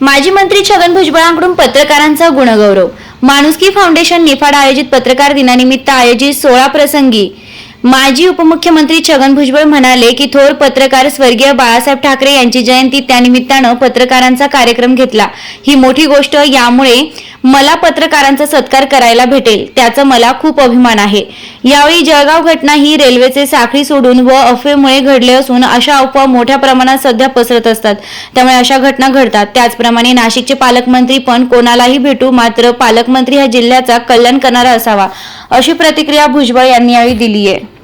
माजी मंत्री छगन भुजबळांकडून पत्रकारांचा गुणगौरव. माणुसकी फाउंडेशन निफाड आयोजित पत्रकार दिनानिमित्त आयोजित सोळा प्रसंगी माजी उपमुख्यमंत्री छगन भुजबळ म्हणाले की थोर पत्रकार स्वर्गीय बाळासाहेब ठाकरे यांची जयंती त्यानिमित्तानं पत्रकारांचा कार्यक्रम घेतला. ही मोठी गोष्ट यामुळे मला पत्रकारांचा सत्कार करायला भेटेल त्याचा मला खूप अभिमान आहे. यावेळी जळगाव घटना ही रेल्वेचे साखळी सोडून व अफवेमुळे घडले असून अशा अफवा मोठ्या प्रमाणात सध्या पसरत असतात. त्यामुळे अशा घटना घडतात. त्याचप्रमाणे नाशिकचे पालकमंत्री पण कोणालाही भेटू मात्र पालकमंत्री हा जिल्ह्याचा कल्याण करणारा असावा अशी प्रतिक्रिया भुजबळ यांनी यावेळी दिली आहे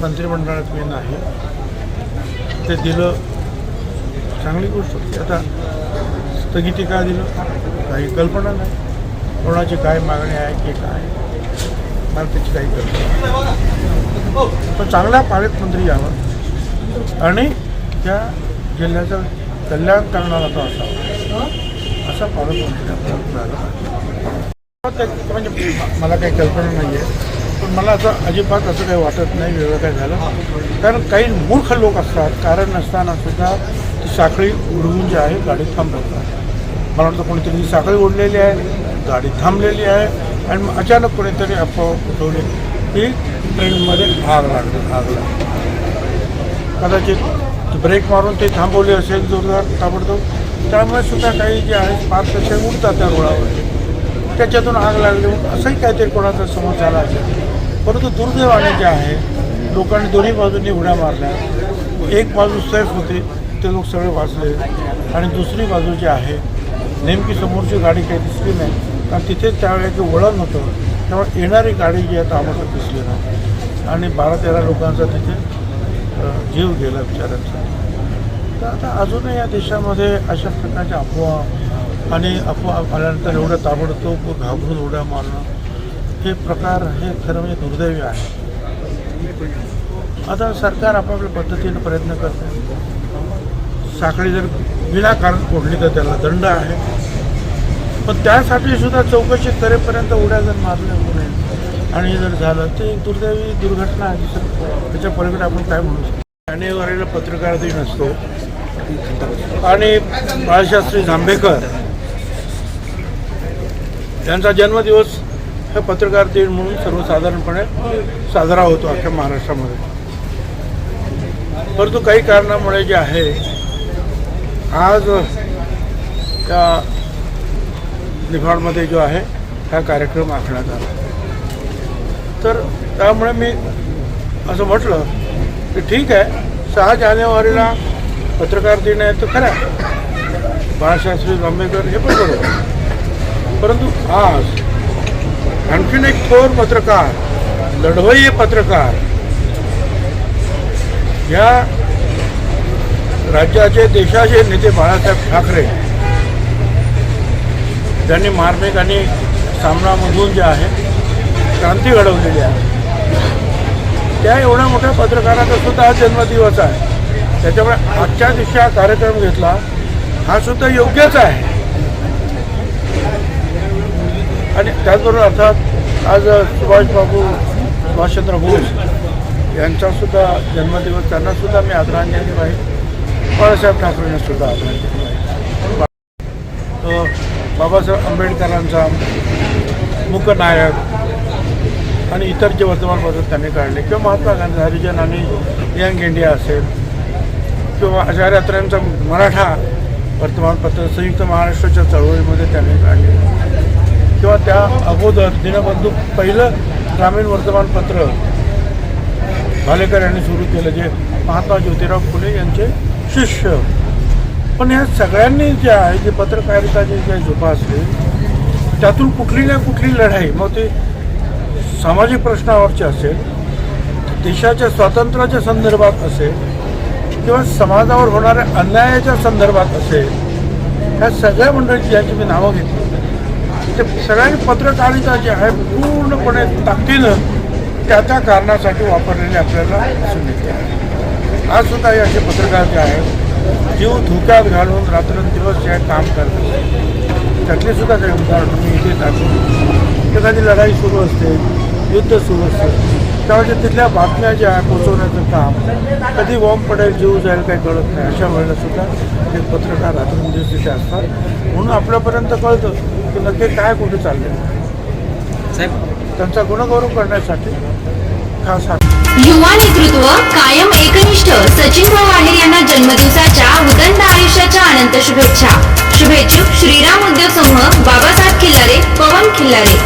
मंत्रिमंडळात मी नाही. ते दिलं चांगली गोष्ट होती. आता स्थगिती का दिलं काही कल्पना नाही. कोणाची काय मागणी आहे की काय? मला त्याची काही कल्पना नाही. पण चांगला पालकमंत्री यावा. आणि त्या जिल्ह्याचं कल्याण करणारा तो असावा. असा पालकमंत्री म्हणजे मला काही कल्पना नाही आहे पण मला असं अजिबात असं काही वाटत नाही वेगळं काय झालं. कारण काही मूर्ख लोक असतात. कारण नसताना सुद्धा ती साखळी उडवून जी आहे गाडी थांबवतात. मला वाटतं कोणीतरी साखळी ओढलेली आहे गाडी थांबलेली आहे आणि मग अचानक कोणीतरी अफवा उठवली की ट्रेनमध्ये आग लागली आग लागली. कदाचित ब्रेक मारून ते थांबवले असेल जोरदार ताबडतोब. त्यामुळे सुद्धा काही जे आहे पाच तसे उडतात त्या रुळावर त्याच्यातून आग लागली म्हणून असंही काहीतरी कोणाचा समज झाला असेल. परंतु दुर्दैवाने जे आहे लोकांनी दोन्ही बाजूंनी उड्या मारल्या. एक बाजू सेफ होती ते लोक सगळे वाचले. आणि दुसरी बाजू जी आहे नेमकी समोरची गाडी काही दिसली नाही कारण तिथेच त्यावेळेला वळण होतं. त्यामुळे येणारी गाडी जी आहे तर आम्हाला दिसली नाही. आणि बारा तेरा लोकांचा तिथे जीव गेला विचारांचा तर आता अजूनही या देशामध्ये अशा प्रकारच्या अफवा आणि अफवा आल्यानंतर एवढं ताबडतोब घाबरून उड्या मारणं हे प्रकार हे खरं म्हणजे दुर्दैवी आहे. आता सरकार आपापल्या पद्धतीनं प्रयत्न करते. साखळी जर विनाकारण फोडली तर त्याला दंड आहे. पण त्यासाठी सुद्धा चौकशी करेपर्यंत उड्या जर मारल्या कोणी आणि जर झालं ते एक दुर्दैवी दुर्घटना आहे. त्याच्या पलीकडे आपण काय म्हणू शकतो? जानेवारीला पत्रकार दिन असतो. आणि बाळशास्त्री जांभेकर यांचा जन्मदिवस हा पत्रकार दिन म्हणून सर्वसाधारणपणे साजरा होतो अख्ख्या महाराष्ट्रामध्ये. परंतु काही कारणामुळे जे आहे आज त्या निफाडमध्ये जो आहे हा कार्यक्रम आखण्यात आला. तर त्यामुळे मी असं म्हटलं की ठीक आहे सहा जानेवारीला पत्रकार दिन आहे तर खरं बाळशास्त्री बाळाशास्त्री जांभेकर हे पण बरोबर. परंतु आज आणखीन एक थोर पत्रकार लढवई पत्रकार. या राज्याचे देशाचे नेते बाळासाहेब ठाकरे. त्यांनी मार्मिक आणि सामनामधून जे आहे क्रांती घडवलेली आहे. त्या एवढ्या मोठ्या पत्रकाराचा सुद्धा आज जन्मदिवस आहे. त्याच्यामुळे आजच्या दिवशी हा कार्यक्रम घेतला हा सुद्धा योग्यच आहे. आणि त्याचबरोबर अर्थात आज सुभाषबाबू सुभाषचंद्र बोस यांचासुद्धा जन्मदिवस त्यांनासुद्धा मी आदरांजली वाहील बाळासाहेब ठाकरेंनासुद्धा आदरांजली वाहील बाबासाहेब आंबेडकरांचा मुकनायक आणि इतर जे वर्तमानपत्र त्यांनी काढले किंवा महात्मा गांधी हरिजन आणि यंग इंडिया असेल किंवा आचार्य अत्र्यांचा मराठा वर्तमानपत्र संयुक्त महाराष्ट्राच्या चळवळीमध्ये त्यांनी काढले. किंवा त्या अगोदर दिनबंधू पहिलं ग्रामीण वर्तमानपत्र भालेकर यांनी सुरू केलं जे महात्मा ज्योतिराव फुले यांचे शिष्य. पण ह्या सगळ्यांनी जे आहे जे पत्रकारिताची जे जोपासले त्यातून कुठली ना कुठली लढाई मग ते सामाजिक प्रश्नावरची असेल देशाच्या स्वातंत्र्याच्या संदर्भात असेल किंवा समाजावर होणाऱ्या अन्यायाच्या संदर्भात असेल ह्या सगळ्या मंडळीची ज्यांची मी नावं घेतली ते सगळ्यांनी पत्रकारिता जी आहे पूर्णपणे ताकदीनं त्या त्या कारणासाठी वापरलेले आपल्याला दिसून येते आज सुद्धा हे असे पत्रकार जे आहेत जीव धोक्यात घालून रात्रंदिवस जे आहे काम करतात त्यातले सुद्धा काही उदाहरण मी इथे दाखवून एखादी लढाई सुरू असते युद्ध सुरू असते. त्यामुळे तिथल्या बातम्या ज्या पोचवण्याचं काम. कधी बॉम्ब पडेल जीव जाईल काही कळत नाही. अशा वेळेला सुद्धा पत्रकार रात्री तिथे असतात. म्हणून आपल्यापर्यंत कळतं की नक्की काय कुठे चालले साहेब. त्यांचा गुणगौरव करण्यासाठी खास युवा नेतृत्व कायम एकनिष्ठ. सचिन भाऊ यांना जन्मदिवसाच्या उदंड आयुष्याच्या अनंत शुभेच्छा. शुभेच्छुक श्रीराम उद्योग समूह बाबासाहेब खिल्लारे पवन खिल्लारे.